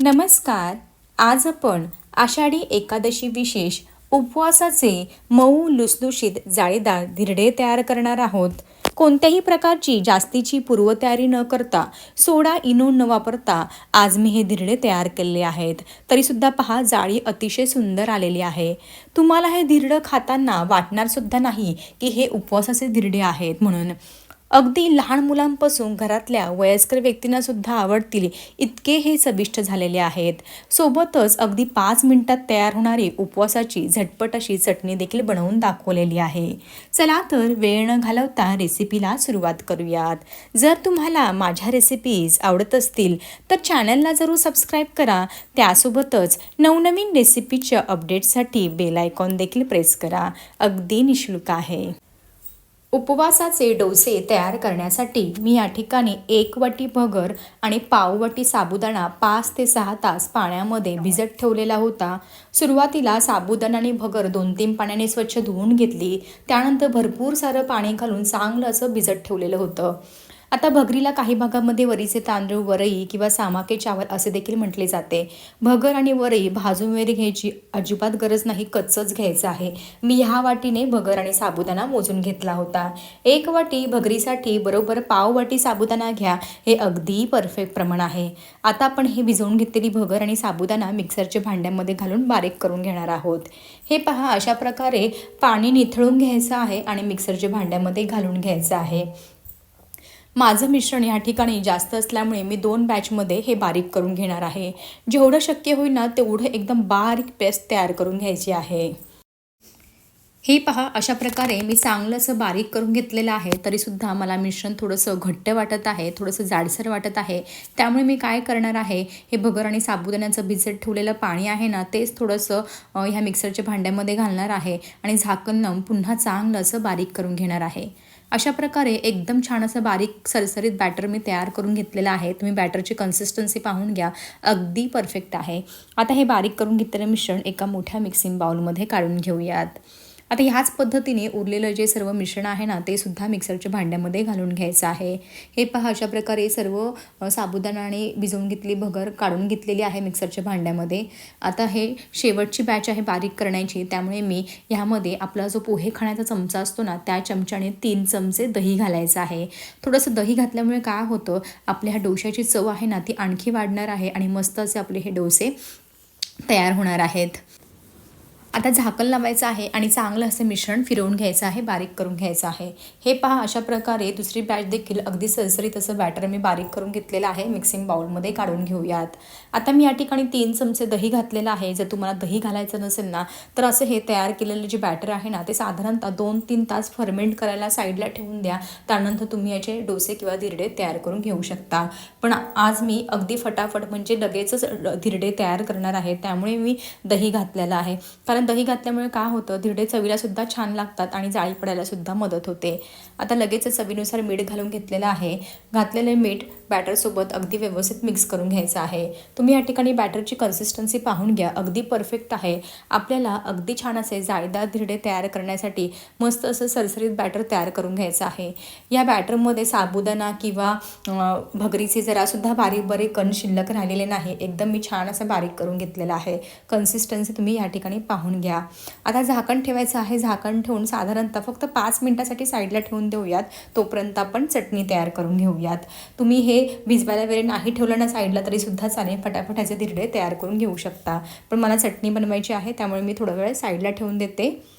नमस्कार आज आपण आषाढी एकादशी विशेष उपवासाचे मऊ लुसलुशीत जाळीदार धिरडे तयार करणार आहोत. कोणत्याही प्रकारची जास्तीची पूर्वतयारी न करता सोडा इनो न वापरता आज मी हे धिरडे तयार केलेले आहेत. तरीसुद्धा पहा जाळी अतिशय सुंदर आलेली आहे. तुम्हाला हे धिरडं खाताना वाटणार सुद्धा नाही की हे उपवासाचे धिरडे आहेत म्हणून. अगदी लहान मुलांपासून घरातल्या वयस्कर व्यक्तींना सुद्धा आवडतील इतके हे चविष्ट झालेले आहेत. सोबतच अगदी पाच मिनिटात तयार होणारी उपवासाची झटपट अशी चटणी देखील बनवून दाखवलेली आहे. चला तर वेळ न घालवता रेसिपीला सुरुवात करूयात. जर तुम्हाला माझ्या रेसिपीज आवडत असतील तर चॅनलला जरूर सबस्क्राईब करा. त्यासोबतच नवनवीन रेसिपीच्या अपडेटसाठी बेल आयकॉन देखील प्रेस करा. अगदी निशुल्क आहे. उपवासाचे डोसे तयार करण्यासाठी मी या ठिकाणी एक वाटी भगर आणि पाववटी साबुदाणा पाच ते सहा तास पाण्यामध्ये भिजत ठेवलेला होता. सुरुवातीला साबुदाणा आणि भगर दोन तीन पाण्याने स्वच्छ धुवून घेतली. त्यानंतर भरपूर सारं पाणी घालून चांगलं असं भिजत ठेवलेलं होतं. आता भगरीला काही भागामध्ये वरीचे तांदूळ वरई किंवा सामाके चावल असे देखील म्हटले जाते. भगर आणि वरई भाजून वगैरे घ्यायची अजिबात गरज नाही कच्चच घ्यायचं आहे. मी ह्या वाटीने भगर आणि साबुदाणा मोजून घेतला होता. एक वाटी भगरीसाठी बरोबर पाव वाटी साबुदाणा घ्या हे अगदी परफेक्ट प्रमाण आहे. आता आपण हे भिजवून घेतलेली भगर आणि साबुदाणा मिक्सरच्या भांड्यामध्ये घालून बारीक करून घेणार आहोत. हे पहा अशा प्रकारे पाणी निथळून घ्यायचं आहे आणि मिक्सरच्या भांड्यामध्ये घालून घ्यायचं आहे. माझं मिश्रण ह्या ठिकाणी जास्त असल्यामुळे मी दोन बॅचमध्ये हे बारीक करून घेणार आहे. जेवढं शक्य होईल ना तेवढं एकदम बारीक पेस्ट तयार करून घ्यायची आहे. हे पहा अशा प्रकारे मी चांगलं असं बारीक करून घेतलेलं आहे तरीसुद्धा मला मिश्रण थोडंसं घट्ट वाटत आहे थोडंसं जाडसर वाटत आहे. त्यामुळे मी काय करणार आहे हे भगर आणि साबुदाण्याचं भिजत ठेवलेलं पाणी आहे ना तेच थोडंसं ह्या मिक्सरच्या भांड्यामध्ये घालणार आहे आणि झाकण लावून पुन्हा चांगलं असं बारीक करून घेणार आहे. अशा प्रकारे एकदम छान असं बारीक सरसरीत बॅटर मी तयार करून घेतलेलं आहे. तुम्ही बॅटरची कन्सिस्टन्सी पाहून घ्या. अगदी परफेक्ट आहे. आता हे बारीक करून घेतलेलं मिश्रण एका मोठ्या मिक्सिंग बाउलमध्ये काढून घेऊयात. आता ह्याच पद्धतीने उरलेलं जे सर्व मिश्रण आहे ना ते सुद्धा मिक्सरच्या भांड्यामध्ये घालून घ्यायचं आहे. हे पहा अशा प्रकारे सर्व साबुदाणाने भिजवून घेतली भगर काढून घेतलेली आहे मिक्सरच्या भांड्यामध्ये. आता हे शेवटची बॅच आहे बारीक करण्याची त्यामुळे मी ह्यामध्ये आपला जो पोहे खाण्याचा चमचा असतो ना त्या चमच्याने तीन चमचे दही घालायचं आहे. थोडंसं दही घातल्यामुळे काय होतं आपल्या ह्या डोश्याची चव आहे ना ती आणखी वाढणार आहे आणि मस्त असे आपले हे डोसे तयार होणार आहेत. आता झाकण लावायचं आहे आणि चांगलं असं मिश्रण फिरवून घ्यायचं आहे बारीक करून घ्यायचं आहे. हे पहा अशा प्रकारे दुसरी बॅच देखील अगदी सरसरीत असं बॅटर मी बारीक करून घेतलेलं आहे मिक्सिंग बाउलमध्ये काढून घेऊयात. आता मी या ठिकाणी तीन चमचे दही घातलेलं आहे. जर तुम्हाला दही घालायचं नसेल ना तर असं हे तयार केलेलं जे बॅटर आहे ना ते साधारणतः दोन तीन तास फर्मेंट करायला साईडला ठेवून द्या. त्यानंतर तुम्ही याचे डोसे किंवा धिरडे तयार करून घेऊ शकता. पण आज मी अगदी फटाफट म्हणजे लगेचच धिरडे तयार करणार आहे त्यामुळे मी दही घातलेलं आहे. कारण दही घातल्यामुळे काय होतं? धिरडे चवीला सुद्धा छान लागतात आणि जाळी पडायला सुद्धा मदत होते. आता लगेच चवीनुसार मीठ घालून घेतलेलं आहे. घातलेले मीठ बॅटरसोबत अगदी व्यवस्थित मिक्स करून घ्यायचं आहे. तुम्ही या ठिकाणी बॅटरची कन्सिस्टन्सी पाहून घ्या. अगदी परफेक्ट आहे. आपल्याला अगदी छान असे जाळीदार धिरडे तयार करण्यासाठी मस्त असं सरसरीत बॅटर तयार करून घ्यायचं आहे. या बॅटरमध्ये साबुदाणा किंवा भगरीचे जरासुद्धा बारीक बारीक कण शिल्लक राहिलेले नाही. एकदम मी छान असं बारीक करून घेतलेलं आहे. कन्सिस्टन्सी तुम्ही या ठिकाणी पाहून घ्या. आता झाकण ठेवायचं आहे. झाकण ठेवून साधारणतः फक्त पाच मिनटासाठी साईडला ठेवून देऊयात. तोपर्यंत आपण चटणी तयार करून घेऊयात. तुम्ही हे भिजवायला वेळ नाही ठेवलं ना साईडला तरीसुद्धा चालेल. फटाफट ह्याचे धिरडे तयार करून घेऊ शकता. पण मला चटणी बनवायची आहे त्यामुळे मी थोडा वेळ साईडला ठेवून देते.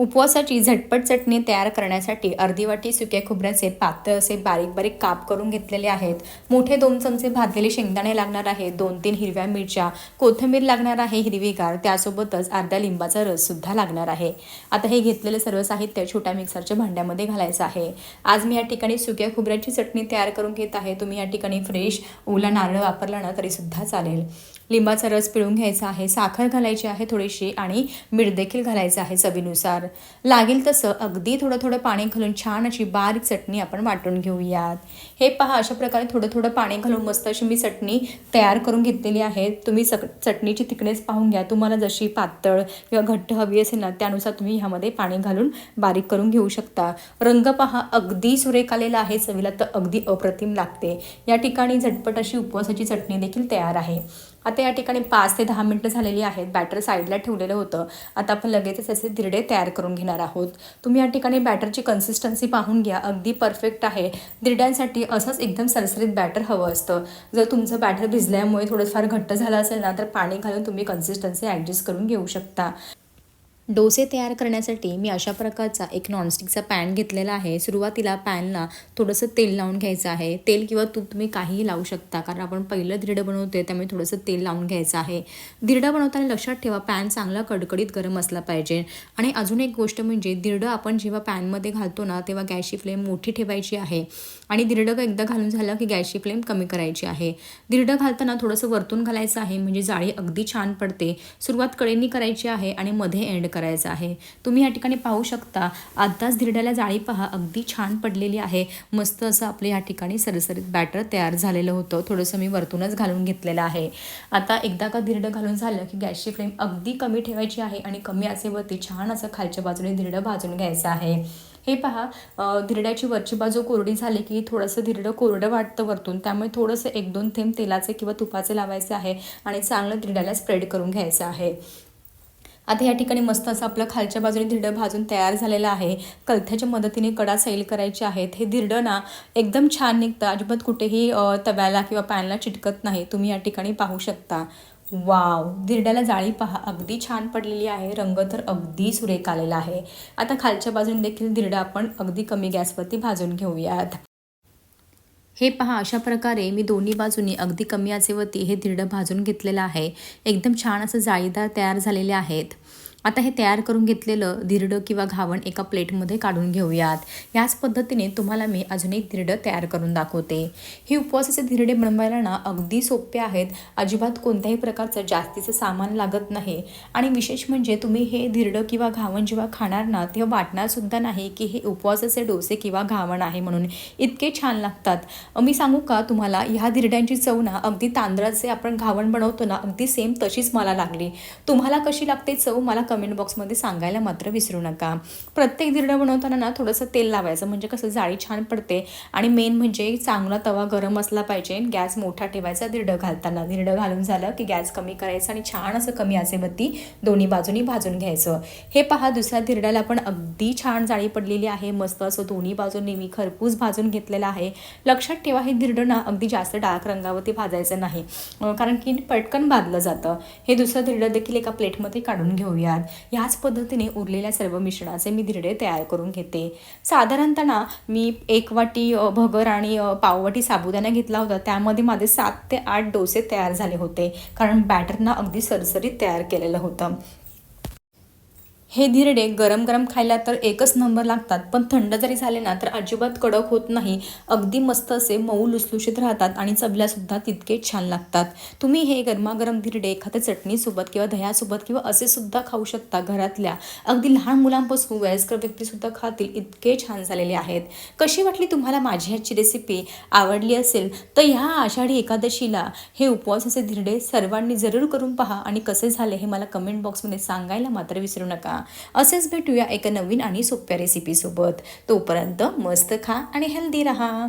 उपवासाची झटपट चटणी तयार करण्यासाठी अर्धी वाटी सुक्या खोबऱ्याचे पातळ असे बारीक बारीक काप करून घेतलेले आहेत. मोठे दोन चमचे भाजलेले शेंगदाणे लागणार आहे. दोन तीन हिरव्या मिरच्या कोथिंबीर लागणार आहे हिरवीगार. त्यासोबतच अर्ध्या लिंबाचा रससुद्धा लागणार आहे. आता हे घेतलेलं सर्व साहित्य छोट्या मिक्सरच्या भांड्यामध्ये घालायचं आहे. आज मी या ठिकाणी सुक्या खोबऱ्याची चटणी तयार करून घेत आहे. तुम्ही या ठिकाणी फ्रेश ओला नारळ वापरला ना तरीसुद्धा चालेल. लिंबाचा रस पिळून घ्यायचा आहे साखर घालायची आहे थोडीशी आणि मीठ देखील घालायचं आहे चवीनुसार. लागेल तसं अगदी थोडं थोडं पाणी घालून छान अशी बारीक चटणी आपण वाटून घेऊयात. हे पहा अशा प्रकारे थोडं थोडं पाणी घालून मस्त अशी मी चटणी तयार करून घेतलेली आहे. तुम्ही सग चटणीची तिकडेच पाहून घ्या. तुम्हाला जशी पातळ किंवा घट्ट हवी असेल ना त्यानुसार तुम्ही ह्यामध्ये पाणी घालून बारीक करून घेऊ शकता. रंग पहा अगदी सुरेख आलेला आहे. चवीला तर अगदी अप्रतिम लागते. या ठिकाणी झटपट अशी उपवासाची चटणी देखील तयार आहे. आता या ठिकाणी पाच ते दहा मिनटं झालेली आहेत. बॅटर साईडला ठेवलेलं होतं. आता आपण लगेचच असे धिरडे तयार करून घेणार आहोत. तुम्ही या ठिकाणी बॅटरची कन्सिस्टन्सी पाहून घ्या. अगदी परफेक्ट आहे. धिरड्यांसाठी असंच एकदम सरसरीत बॅटर हवं असतं. जर तुमचं बॅटर भिजल्यामुळे थोडंफार घट्ट झालं असेल ना तर पाणी घालून तुम्ही कन्सिस्टन्सी ॲडजस्ट करून घेऊ शकता. डोसे तयार करण्यासाठी मी अशा प्रकारचा एक नॉनस्टिकचा पॅन घेतलेला आहे. सुरुवातीला पॅनला थोडंसं तेल लावून घ्यायचं आहे. तेल किंवा तूप तुम्ही काहीही लावू शकता कारण आपण पहिलं धिरडं बनवतोय त्यामुळे थोडंसं तेल लावून घ्यायचं आहे. धिरडं बनवताना लक्षात ठेवा पॅन चांगला कडकडीत गरम असला पाहिजे. आणि अजून एक गोष्ट म्हणजे धिरडं आपण जेव्हा पॅनमध्ये घालतो ना तेव्हा गॅसची फ्लेम मोठी ठेवायची आहे. आणि धिरडं एकदा घालून झालं की गॅसची फ्लेम कमी करायची आहे. धिरडं घालताना थोडंसं वरतून घालायचं आहे म्हणजे जाळी अगदी छान पडते. सुरुवात कडेनी करायची आहे आणि मध्ये एंड करायची आहे. तुम्ही या ठिकाणी पाहू शकता आत्ताच धिरड्याला जाळी पहा अगदी छान पडलेली आहे. मस्त असं आपलं या ठिकाणी सरसरीत बॅटर तयार झालेलं होतं. थोडंसं मी वरतूनच घालून घेतलेलं आहे. आता एकदा का धिरडं घालून झालं की गॅसची फ्लेम अगदी कमी ठेवायची आहे आणि कमी असेवरती छान असं खालच्या बाजूने धिरडं भाजून घ्यायचं आहे. हे पहा धिरड्याची वरची बाजू कोरडी झाली की थोडंसं धिरडं कोरडं वाटतं वरतून. त्यामुळे थोडंसं एक दोन थेंब तेलाचे किंवा तुपाचे लावायचे आहे आणि चांगलं धिरड्याला स्प्रेड करून घ्यायचं आहे. आता या ठिकाणी मस्त असं आपलं खालच्या बाजूने धिरडं भाजून तयार झालेलं आहे. कलथ्याच्या मदतीने कडा सैल करायचे आहेत. हे धिरडं ना एकदम छान निघतं. अजिबात कुठेही तव्याला किंवा पॅनला चिटकत नाही. तुम्ही या ठिकाणी पाहू शकता. वाव! धिरड्याला जाळी पहा. अगदी छान पडलेली आहे. रंग तर अगदी सुरेख आलेला आहे. आता खालच्या बाजूने देखील धिरडं आपण अगदी कमी गॅसवरती भाजून घेऊयात. हे पहा अशा प्रकारे मी दोन्ही बाजूनी अगदी कमी आचेवरती हे धिरडं भाजून घेतलेलं आहे. एकदम छान असं जाळीदार तयार झालेले आहेत. आता हे तयार करून घेतलेलं धिरडं किंवा घावण एका प्लेटमध्ये काढून घेऊयात. याच पद्धतीने तुम्हाला मी अजून एक धिरडं तयार करून दाखवते. हे उपवासाचे धिरडे बनवायला ना अगदी सोपे आहेत. अजिबात कोणत्याही प्रकारचं जास्तीचं सामान लागत नाही. आणि विशेष म्हणजे तुम्ही हे धिरडं किंवा घावण जेव्हा खाणार ना तेव्हा वाटणारसुद्धा नाही की हे उपवासाचे डोसे किंवा घावण आहे म्हणून. इतके छान लागतात. मी सांगू का तुम्हाला ह्या धिरड्यांची चव ना अगदी तांदळाचे आपण घावण बनवतो ना अगदी सेम तशीच मला लागली. तुम्हाला कशी लागते चव? मला कमेंट बॉक्समध्ये सांगायला मात्र विसरू नका. प्रत्येक धिरडं बनवताना ना थोडंसं तेल लावायचं म्हणजे कसं जाळी छान पडते आणि मेन म्हणजे चांगला तवा गरम असला पाहिजे गॅस मोठा ठेवायचा धिरडं घालताना. धिरडं घालून झालं की गॅस कमी करायचं आणि छान असं कमी आसेबत्ती दोन्ही बाजूनी भाजून घ्यायचं. हे पहा दुसऱ्या धिरड्याला पण अगदी छान जाळी पडलेली आहे मस्त असं दोन्ही बाजूंनी मी खरपूस भाजून घेतलेलं आहे. लक्षात ठेवा हे धिरडं ना अगदी जास्त डार्क रंगावरती भाजायचं नाही. कारण की पटकन भाजलं जातं. हे दुसरं धिरडं देखील एका प्लेटमध्ये काढून घेऊयात ह्याच पद्धतीने उरलेल्या सर्व मिश्रणाचे मी धिरडे तयार करून घेते. साधारणतः मी एक वाटी भगर आणि पाववाटी साबुदाणा घेतला होता. त्यामध्ये माझे सात ते आठ डोसे तयार झाले होते. कारण बॅटरना अगदी सरसरीत तयार केलेलं होतं. हे धिरडे गरम गरम खायला तर एकच नंबर लागतात. पण थंड जरी झाले ना तर अजिबात कडक होत नाही. अगदी मस्त असे मऊ लुसलुशीत राहतात आणि चबल्यासुद्धा तितके छान लागतात. तुम्ही हे गरमागरम धिरडे एखाद्या चटणीसोबत किंवा दह्यासोबत किंवा असे सुद्धा खाऊ शकता घरातल्या. अगदी लहान मुलांपासून वयस्कर व्यक्तीसुद्धा खातील इतके छान झालेले आहेत. कशी वाटली तुम्हाला माझी ह्याची रेसिपी आवडली असेल तर ह्या आषाढी एकादशीला हे उपवासाचे धिरडे सर्वांनी जरूर करून पहा आणि कसे झाले हे मला कमेंट बॉक्समध्ये सांगायला मात्र विसरू नका. असेच भेटूया एका नवीन आणि सोप्या रेसिपीसोबत तोपर्यंत मस्त खा आणि हेल्दी राहा.